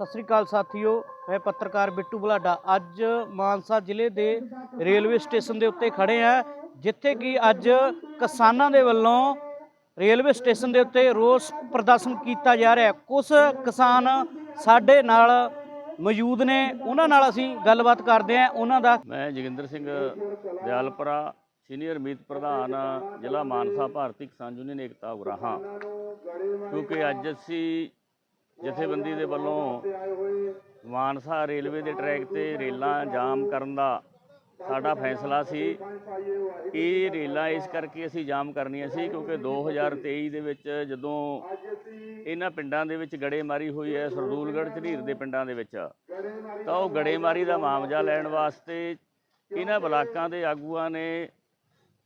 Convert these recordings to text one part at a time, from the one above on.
ਸਤਿ ਸ੍ਰੀ ਅਕਾਲ ਸਾਥੀਓ, ਮੈਂ ਪੱਤਰਕਾਰ ਬਿੱਟੂ ਬਲਾਡਾ। ਅੱਜ ਮਾਨਸਾ ਜ਼ਿਲ੍ਹੇ ਦੇ ਰੇਲਵੇ ਸਟੇਸ਼ਨ ਦੇ ਉੱਤੇ ਖੜੇ ਆ ਜਿੱਥੇ ਕਿ ਅੱਜ ਕਿਸਾਨਾਂ ਦੇ ਵੱਲੋਂ ਰੇਲਵੇ ਸਟੇਸ਼ਨ ਦੇ ਉੱਤੇ ਰੋਸ ਪ੍ਰਦਰਸ਼ਨ ਕੀਤਾ ਜਾ ਰਿਹਾ ਹੈ। ਕੁਝ ਕਿਸਾਨ ਸਾਡੇ ਨਾਲ ਮੌਜੂਦ ਨੇ, ਉਹਨਾਂ ਨਾਲ ਅਸੀਂ ਗੱਲਬਾਤ ਕਰਦੇ ਹਾਂ। ਉਹਨਾਂ ਦਾ ਮੈਂ ਜੋਗਿੰਦਰ ਸਿੰਘ ਦਿਆਲਪੁਰਾ, ਸੀਨੀਅਰ ਮੀਤ ਪ੍ਰਧਾਨ, ਜ਼ਿਲ੍ਹਾ ਮਾਨਸਾ ਭਾਰਤੀ ਕਿਸਾਨ ਯੂਨੀਅਨ ਏਕਤਾ ਉਗਰਾਹਾਂ। ਕਿਉਂਕਿ ਅੱਜ ਅਸੀਂ ਜਥੇਬੰਦੀ ਦੇ ਵੱਲੋਂ ਮਾਨਸਾ ਰੇਲਵੇ ਦੇ ਟਰੈਕ ਤੇ ਰੇਲਾਂ ਜਾਮ ਕਰਨ ਦਾ ਸਾਡਾ ਫੈਸਲਾ ਸੀ। ਇਹ ਰੇਲਾਂ ਇਸ ਕਰਕੇ ਅਸੀਂ ਜਾਮ ਕਰਨੀਆਂ ਸੀ ਕਿਉਂਕਿ 2023 ਦੇ ਵਿੱਚ ਜਦੋਂ ਇਹਨਾਂ ਪਿੰਡਾਂ ਦੇ ਵਿੱਚ ਗੜੇਮਾਰੀ ਹੋਈ ਹੈ, ਸਰਦੂਲਗੜ੍ਹ, ਝਨੀਰ ਦੇ ਪਿੰਡਾਂ ਦੇ ਵਿੱਚ, ਤਾਂ ਉਹ ਗੜੇਮਾਰੀ ਦਾ ਮਾਮਜਾ ਲੈਣ ਵਾਸਤੇ ਇਹਨਾਂ ਬਲਾਕਾਂ ਦੇ ਆਗੂਆਂ ਨੇ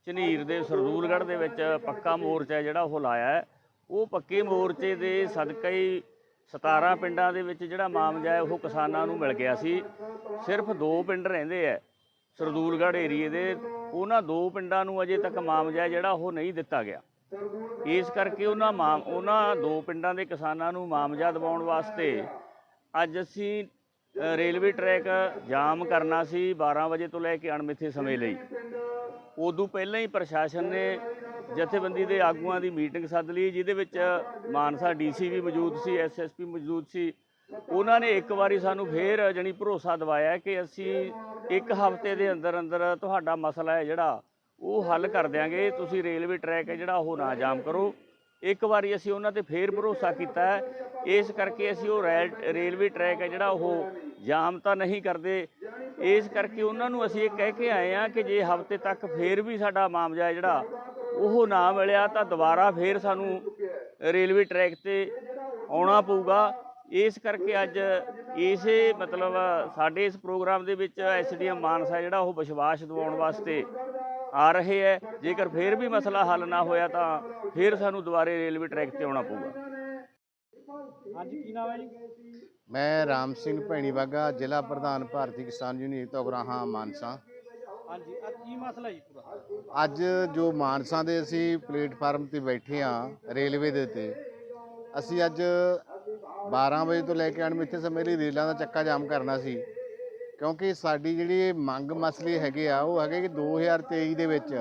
ਝਨੀਰ ਦੇ ਸਰਦੂਲਗੜ੍ਹ ਦੇ ਵਿੱਚ ਪੱਕਾ ਮੋਰਚਾ ਜਿਹੜਾ ਉਹ ਲਾਇਆ ਉਹ ਪੱਕੇ ਮੋਰਚੇ ਦੇ ਸਦਕਾ ਹੀ 17 ਪਿੰਡਾਂ ਦੇ ਵਿੱਚ ਜਿਹੜਾ ਮਾਮਜਾ ਹੈ, ਉਹ ਕਿਸਾਨਾਂ ਨੂੰ ਮਿਲ ਗਿਆ ਸੀ। ਸਿਰਫ ਦੋ ਪਿੰਡ ਰਹਿੰਦੇ ਆ, ਸਰਦੂਲਗੜ੍ਹ ਏਰੀਏ ਦੇ। ਉਹਨਾਂ ਦੋ ਪਿੰਡਾਂ ਨੂੰ ਅਜੇ ਤੱਕ ਮਾਮਜਾ ਜਿਹੜਾ ਉਹ ਨਹੀਂ ਦਿੱਤਾ ਗਿਆ। ਇਸ ਕਰਕੇ ਉਹਨਾਂ ਮਾਮ, ਉਹਨਾਂ ਦੋ ਪਿੰਡਾਂ ਦੇ ਕਿਸਾਨਾਂ ਨੂੰ ਮਾਮਜਾ ਦਿਵਾਉਣ ਵਾਸਤੇ ਅੱਜ ਅਸੀਂ ਰੇਲਵੇ ਟਰੈਕ ਜਾਮ ਕਰਨਾ ਸੀ 12 ਵਜੇ ਤੋਂ ਲੈ ਕੇ ਅਣਮਿੱਥੇ ਸਮੇਂ ਲਈ। ਉਦੋਂ ਪਹਿਲਾਂ ਹੀ ਪ੍ਰਸ਼ਾਸਨ ਨੇ ਜਥੇਬੰਦੀ ਦੇ ਆਗੂਆਂ ਦੀ ਮੀਟਿੰਗ ਸੱਦ ਲਈ, ਜਿਹਦੇ ਵਿੱਚ ਮਾਨਸਾ ਡੀਸੀ ਵੀ ਮੌਜੂਦ ਸੀ ਐਸਐਸਪੀ ਮੌਜੂਦ ਸੀ। ਉਹਨਾਂ ਨੇ ਇੱਕ ਵਾਰੀ ਸਾਨੂੰ ਫੇਰ ਜਣੀ ਭਰੋਸਾ ਦਿਵਾਇਆ ਕਿ ਅਸੀਂ ਇੱਕ ਹਫ਼ਤੇ ਦੇ ਅੰਦਰ ਅੰਦਰ ਤੁਹਾਡਾ ਮਸਲਾ ਹੈ ਜਿਹੜਾ, ਉਹ ਹੱਲ ਕਰ ਦਿਆਂਗੇ। ਤੁਸੀਂ ਰੇਲਵੇ ਟਰੈਕ ਹੈ ਜਿਹੜਾ, ਉਹ ਨਾ ਜਾਮ ਕਰੋ। ਇੱਕ ਵਾਰੀ ਅਸੀਂ ਉਹਨਾਂ ਤੇ ਫੇਰ ਭਰੋਸਾ ਕੀਤਾ ਇਸ ਕਰਕੇ ਅਸੀਂ ਉਹ ਰੈਲ- ਰੇਲਵੇ ਟਰੈਕ ਹੈ ਜਿਹੜਾ, ਉਹ ਜਾਮ ਤਾਂ ਨਹੀਂ ਕਰਦੇ। ਇਸ ਕਰਕੇ ਉਹਨਾਂ ਨੂੰ ਅਸੀਂ ਇਹ ਕਹਿ ਕੇ ਆਏ ਆ ਕਿ ਜੇ ਹਫ਼ਤੇ ਤੱਕ ਫੇਰ ਵੀ ਸਾਡਾ ਮਾਮਲਾ ਜਿਹੜਾ ਉਹ ਨਾ ਮਿਲਿਆ ਤਾਂ ਦੁਬਾਰਾ ਫੇਰ ਸਾਨੂੰ ਰੇਲਵੇ ਟਰੈਕ ਤੇ ਆਉਣਾ ਪਊਗਾ। ਇਸ ਕਰਕੇ ਅੱਜ ਇਸੇ ਮਤਲਬ ਸਾਡੇ ਇਸ ਪ੍ਰੋਗਰਾਮ ਦੇ ਵਿੱਚ ਐਸਡੀਐਮ ਮਾਨਸਾ ਜਿਹੜਾ ਉਹ ਵਿਸ਼ਵਾਸ ਦਿਵਾਉਣ ਵਾਸਤੇ ਆ ਰਹੇ ਹੈ। ਜੇਕਰ ਫੇਰ ਵੀ ਮਸਲਾ ਹੱਲ ਨਾ ਹੋਇਆ ਤਾਂ ਫੇਰ ਸਾਨੂੰ ਦੁਬਾਰੇ ਰੇਲਵੇ ਟਰੈਕ ਤੇ ਆਉਣਾ ਪਊਗਾ। ਹਾਂਜੀ ਕੀ ਨਾਮ ਹੈ ਜੀ? ਮੈਂ ਰਾਮ ਸਿੰਘ ਭੈਣੀ ਬਾਗਾ ਜ਼ਿਲ੍ਹਾ ਪ੍ਰਧਾਨ ਭਾਰਤੀ ਕਿਸਾਨ ਯੂਨੀਅਨ ਤਗਰਾਹਾਂ ਮਾਨਸਾ। ਹਾਂਜੀ, ਅੱਜ ਕੀ ਮਸਲਾ ਜੀ ਪੂਰਾ? ਅੱਜ ਜੋ ਮਾਨਸਾ ਦੇ ਅਸੀਂ ਪਲੇਟਫਾਰਮ ਤੇ ਬੈਠੇ ਆ ਰੇਲਵੇ ਦੇ ਤੇ ਅਸੀਂ ਅੱਜ 12 ਵਜੇ ਤੋਂ ਲੈ ਕੇ ਅਣਮਿੱਥੇ ਸਮੇਂ ਲਈ ਰੇਲਾਂ ਦਾ ਚੱਕਾ ਜਾਮ ਕਰਨਾ ਸੀ। ਕਿਉਂਕਿ ਸਾਡੀ ਜਿਹੜੀ ਮੰਗ ਮਸਲੇ ਹੈਗੇ ਆ, ਉਹ ਹੈਗੇ ਕਿ 2023 ਦੇ ਵਿੱਚ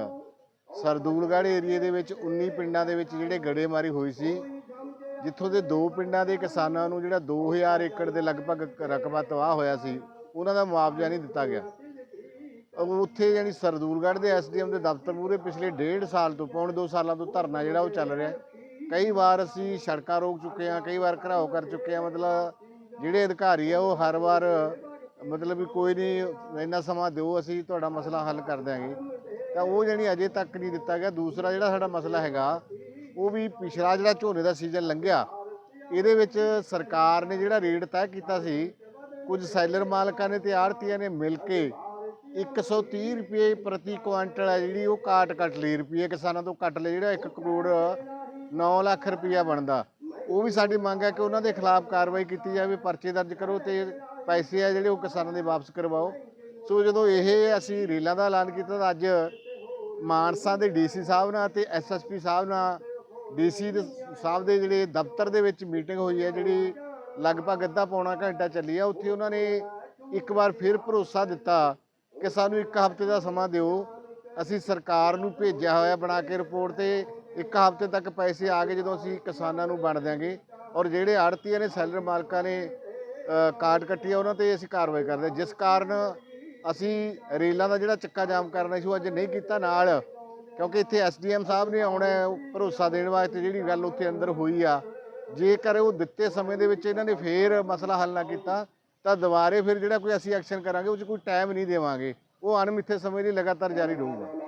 ਸਰਦੂਲਗੜ੍ਹ ਏਰੀਏ ਦੇ ਵਿੱਚ 19 ਪਿੰਡਾਂ ਦੇ ਵਿੱਚ ਜਿਹੜੇ ਗੜੇਮਾਰੀ ਹੋਈ ਸੀ, ਜਿੱਥੋਂ ਦੇ ਦੋ ਪਿੰਡਾਂ ਦੇ ਕਿਸਾਨਾਂ ਨੂੰ ਜਿਹੜਾ 2000 ਏਕੜ ਦੇ ਲਗਭਗ ਰਕਬਾ ਤਬਾਹ ਹੋਇਆ ਸੀ, ਉਹਨਾਂ ਦਾ ਮੁਆਵਜ਼ਾ ਨਹੀਂ ਦਿੱਤਾ ਗਿਆ। ਉੱਥੇ ਯਾਨੀ ਸਰਦੂਲਗੜ੍ਹ ਦੇ ਐਸਡੀਐਮ ਦੇ ਦਫ਼ਤਰ ਮੂਹਰੇ ਪਿਛਲੇ ਡੇਢ ਸਾਲ ਤੋਂ, ਪੌਣ 2 ਸਾਲਾਂ ਤੋਂ ਧਰਨਾ ਜਿਹੜਾ ਉਹ ਚੱਲ ਰਿਹਾ। ਕਈ ਵਾਰ ਅਸੀਂ ਸੜਕਾਂ ਰੋਕ ਚੁੱਕੇ ਹਾਂ, ਕਈ ਵਾਰ ਘਰਾਓ ਕਰ ਚੁੱਕੇ ਹਾਂ, ਮਤਲਬ ਜਿਹੜੇ ਅਧਿਕਾਰੀ ਆ ਉਹ ਹਰ ਵਾਰ, ਮਤਲਬ ਵੀ ਕੋਈ ਨਹੀਂ, ਇੰਨਾ ਸਮਾਂ ਦਿਓ, ਅਸੀਂ ਤੁਹਾਡਾ ਮਸਲਾ ਹੱਲ ਕਰ ਦਿਆਂਗੇ। ਤਾਂ ਉਹ ਜਿਹੜੀ ਅਜੇ ਤੱਕ ਨਹੀਂ ਦਿੱਤਾ ਗਿਆ। ਦੂਸਰਾ ਜਿਹੜਾ ਸਾਡਾ ਮਸਲਾ ਹੈਗਾ, ਉਹ ਵੀ ਪਿਛਲਾ ਜਿਹੜਾ ਝੋਨੇ ਦਾ ਸੀਜ਼ਨ ਲੰਘਿਆ, ਇਹਦੇ ਵਿੱਚ ਸਰਕਾਰ ਨੇ ਜਿਹੜਾ ਰੇਟ ਤੈਅ ਕੀਤਾ ਸੀ, ਕੁਝ ਸੈਲਰ ਮਾਲਕਾਂ ਨੇ ਤੇ ਆੜਤੀਆਂ ਨੇ ਮਿਲ ਕੇ 130 ਰੁਪਏ ਪ੍ਰਤੀ ਕੁਆਂਟਲ ਹੈ ਜਿਹੜੀ, ਉਹ ਕਾਟ ਕੱਟ ਲਈ ਰੁਪਏ ਕਿਸਾਨਾਂ ਤੋਂ ਕੱਟ ਲਈ ਜਿਹੜਾ 1 ਕਰੋੜ 9 ਲੱਖ ਰੁਪਇਆ ਬਣਦਾ। ਉਹ ਵੀ ਸਾਡੀ ਮੰਗ ਹੈ ਕਿ ਉਹਨਾਂ ਦੇ ਖਿਲਾਫ ਕਾਰਵਾਈ ਕੀਤੀ ਜਾਵੇ, ਪਰਚੇ ਦਰਜ ਕਰੋ ਤੇ ਪੈਸੇ ਆ ਜਿਹੜੇ ਉਹ ਕਿਸਾਨਾਂ ਦੇ ਵਾਪਸ ਕਰਵਾਓ। ਸੋ ਜਦੋਂ ਇਹ ਅਸੀਂ ਰੇਲਾਂ ਦਾ ਐਲਾਨ ਕੀਤਾ ਤਾਂ ਅੱਜ ਮਾਨਸਾ ਦੇ ਡੀਸੀ ਸਾਹਿਬ ਨਾਲ ਤੇ ਐਸਐਸਪੀ ਸਾਹਿਬ ਨਾਲ ਡੀਸੀ ਦੇ ਸਾਹਿਬ ਦੇ ਜਿਹੜੇ ਦਫ਼ਤਰ ਦੇ ਵਿੱਚ ਮੀਟਿੰਗ ਹੋਈ ਹੈ, ਜਿਹੜੀ ਲਗਭਗ ਅੱਧਾ ਪੌਣਾ ਘੰਟਾ ਚੱਲੀ ਆ, ਉੱਥੇ ਉਹਨਾਂ ਨੇ ਇੱਕ ਵਾਰ ਫਿਰ ਭਰੋਸਾ ਦਿੱਤਾ ਕਿ ਸਾਨੂੰ ਇੱਕ ਹਫ਼ਤੇ ਦਾ ਸਮਾਂ ਦਿਓ। ਅਸੀਂ ਸਰਕਾਰ ਨੂੰ ਭੇਜਿਆ ਹੋਇਆ ਬਣਾ ਕੇ ਰਿਪੋਰਟ ਤੇ ਇੱਕ ਹਫ਼ਤੇ ਤੱਕ ਪੈਸੇ ਆ ਗਏ ਜਦੋਂ ਅਸੀਂ ਕਿਸਾਨਾਂ ਨੂੰ ਵੰਡ ਦਿਆਂਗੇ। ਔਰ ਜਿਹੜੇ ਆੜਤੀਆਂ ਨੇ, ਸੈਲਰ ਮਾਲਕਾਂ ਨੇ ਕਾਰਡ ਕੱਟਿਆ, ਉਹਨਾਂ ਤੇ ਅਸੀਂ ਕਾਰਵਾਈ ਕਰਦੇ ਜਿਸ ਕਾਰਨ ਅਸੀਂ ਰੇਲਾਂ ਦਾ ਜਿਹੜਾ ਚੱਕਾ ਜਾਮ ਕਰਨਾ ਸੀ, ਉਹ ਅੱਜ ਨਹੀਂ ਕੀਤਾ ਨਾਲ, ਕਿਉਂਕਿ ਇੱਥੇ ਐਸਡੀਐਮ ਸਾਹਿਬ ਨੇ ਆਉਣਾ ਭਰੋਸਾ ਦੇਣ ਵਾਸਤੇ ਜਿਹੜੀ ਗੱਲ ਉੱਥੇ ਅੰਦਰ ਹੋਈ ਆ। ਜੇਕਰ ਉਹ ਦਿੱਤੇ ਸਮੇਂ ਦੇ ਵਿੱਚ ਇਹਨਾਂ ਨੇ ਫੇਰ ਮਸਲਾ ਹੱਲ ਨਾ ਕੀਤਾ ਤਾਂ ਦੁਬਾਰੇ ਫਿਰ ਜਿਹੜਾ ਕੋਈ ਅਸੀਂ ਐਕਸ਼ਨ ਕਰਾਂਗੇ, ਉਹ 'ਚ ਕੋਈ ਟਾਈਮ ਨਹੀਂ ਦੇਵਾਂਗੇ। ਉਹ ਅਣਮਿੱਥੇ ਸਮੇਂ ਲਈ ਲਗਾਤਾਰ ਜਾਰੀ ਰਹੂਗਾ।